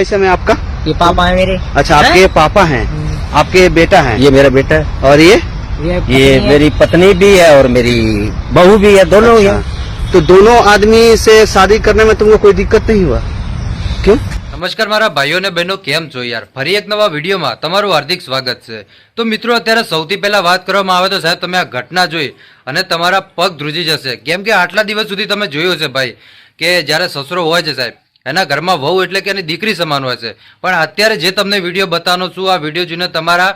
कैसे में आपका ये पापा है मेरे अच्छा आपके पापा हैं आपके बेटा हैं ये मेरा बेटा है और ये ये पत्नी ये है। मेरी पत्नी भी है और मेरी बहू भी है दोनों ही है अच्छा। तो दोनों आदमी से शादी करने में तुमको कोई दिक्कत नहीं हुआ क्यों નમસ્કાર મારા ભાઈઓ અને બહેનો કેમ છો યાર ફરી એક નવા વિડીયોમાં તમારું હાર્દિક સ્વાગત છે તો મિત્રો અત્યારે સૌથી પહેલા વાત કરવામાં આવે તો સાહેબ તમે આ ઘટના જોઈ અને તમારા પગ ધ્રુજી જશે કેમ કે આટલા દિવસ સુધી તમે જોયું છે ભાઈ કે જ્યારે સસરો હોય છે સાહેબ એના ઘરમાં વહુ એટલે કે એની દીકરી સમાન હોય છે. પણ અત્યારે જે તમને વીડિયો બતાવવાનો છું, આ વીડિયો જોઈને તમારા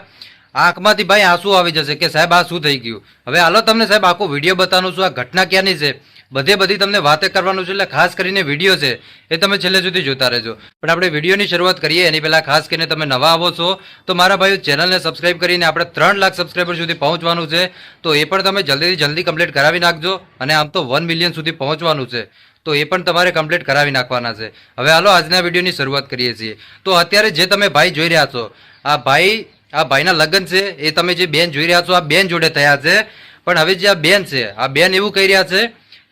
આંખમાંથી ભાઈ આંસુ આવી જશે કે સાહેબ આ શું થઈ ગયું? હવે હાલો તમને સાહેબ આખો વીડિયો બતાવવાનું છું, આ ઘટના ક્યાંની છે? બધે બધી તમને વાતે કરવાનું છે એટલે ખાસ કરીને વીડિયો છે, એ તમે છેલ્લે સુધી જોતા રહેજો. પણ આપણે વિડીયોની શરૂઆત કરીએ, એની પહેલાં ખાસ કરીને તમે નવા આવો છો, તો મારા ભાઈઓ ચેનલને સબસ્ક્રાઇબ કરીને આપણે ત્રણ લાખ સબસ્ક્રાઈબર સુધી પહોંચવાનું છે, તો એ પણ તમે જલ્દીથી જલ્દી કમ્પ્લીટ કરાવી નાખજો, અને આમ તો વન મિલિયન સુધી પહોંચવાનું છે. તો એ પણ તમારે કમ્પ્લીટ કરાવી નાખવાના છે. હવે હાલો, આજના વિડીયોની શરૂઆત કરીએ છીએ. તો અત્યારે જે તમે ભાઈ જોઈ રહ્યા છો, આ ભાઈ, આ ભાઈના લગ્ન છે, એ તમે જે બેન જોઈ રહ્યા છો, આ બેન જોડે થયા છે. પણ હવે જે આ બેન છે, આ બેન એવું કહી રહ્યા છે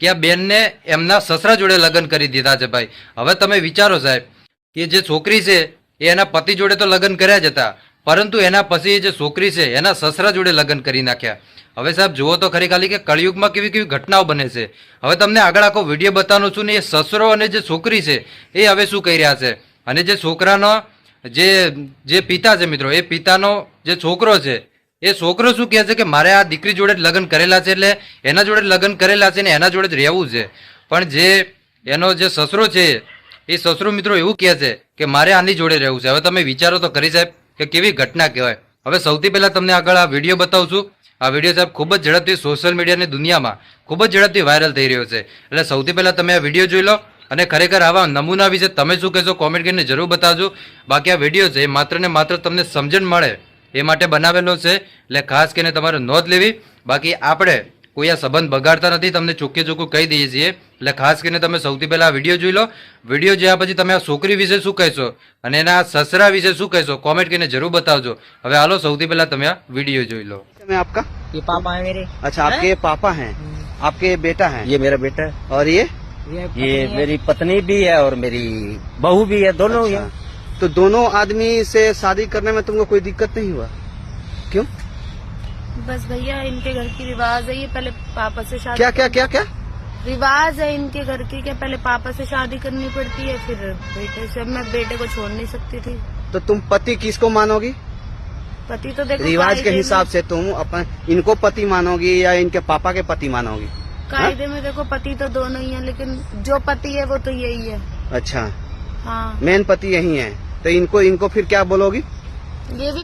કે આ બેનને એમના સસરા જોડે લગ્ન કરી દીધા છે ભાઈ. હવે તમે વિચારો સાહેબ, કે જે છોકરી છે, એ એના પતિ જોડે તો લગ્ન કર્યા જ હતા. પરંતુ એના પછી જે છોકરી છે, એના સસરા જોડે લગ્ન કરી નાખ્યા. હવે સાહેબ, જુઓ તો ખરી ખાલી કે કળિયુગમાં કેવી કેવી ઘટનાઓ બને છે. હવે તમને આગળ આખો વીડિયો બતાવવાનો છું ને, એ સસરો અને જે છોકરી છે, એ હવે શું કહી રહ્યા છે? અને જે છોકરાનો જે જે પિતા છે મિત્રો, એ પિતાનો જે છોકરો છે, એ છોકરો શું કહે છે કે મારે આ દીકરી જોડે જ લગ્ન કરેલા છે, એટલે એના જોડે લગ્ન કરેલા છે ને એના જોડે જ રહેવું છે. પણ જે એનો જે સસરો છે, એ સસરો મિત્રો એવું કહે છે કે મારે આની જોડે રહેવું છે. હવે તમે વિચારો તો કરી સાહેબ કે કેવી ઘટના કહેવાય? હવે સૌથી પહેલાં તમને આગળ આ વીડિયો બતાવું છું. આ વીડિયો સાહેબ ખૂબ જ ઝડપથી સોશિયલ મીડિયાની દુનિયામાં ખૂબ જ ઝડપથી વાયરલ થઈ રહ્યો છે. એટલે સૌથી પહેલાં તમે આ વીડિયો જોઈ લો અને ખરેખર આવા નમૂના વિશે તમે શું કહેશો કોમેન્ટ કરીને જરૂર બતાવજો. બાકી આ વીડિયો છે એ માત્ર ને માત્ર તમને સમજણ મળે એ માટે બનાવેલો છે. એટલે ખાસ કરીને તમારે નોંધ લેવી. બાકી આપણે કોઈ આ સંબંધ બગાડતા નથી તમને ચોખ્ખે ચોખ્ખું કહી દઈએ છીએ એટલે ખાસ કરીને તમે સૌથી પહેલા આ વિડીયો જોઈ લો વિડીયો જોયા પછી તમે આ છોકરી વિશે શું કહેશો અને એના સસરા વિશે શું કહેશો કોમેન્ટ કરીને જરૂર બતાવજો હવે હાલો સૌથી પહેલા તમે આ વિડીયો જોઈ લો में आपका ये पापा है मेरे अच्छा आपके पापा हैं आपके बेटा हैं ये मेरा बेटा है और ये ये पत्नी ये है। मेरी पत्नी भी है और मेरी बहू भी है दोनों ही है अच्छा। तो दोनों आदमी से शादी करने में तुमको कोई दिक्कत नहीं हुआ क्यों बस भैया इनके घर की रिवाज है ये पहले पापा से शादी क्या क्या क्या क्या? रिवाज है इनके घर की कि पहले पापा से शादी करनी पड़ती है फिर बेटे से। मैं बेटे को छोड़ नहीं सकती थी। तो तुम पति किसको मानोगी? पति तो देखो रिवाज के हिसाब से तुम अपन इनको पति मानोगी या इनके पापा के पति मानोगी? कायदे में देखो पति तो दोनों ही है लेकिन जो पति है वो तो यही है। अच्छा। हाँ। मेन पति यही है। तो इनको इनको फिर क्या बोलोगी? ये भी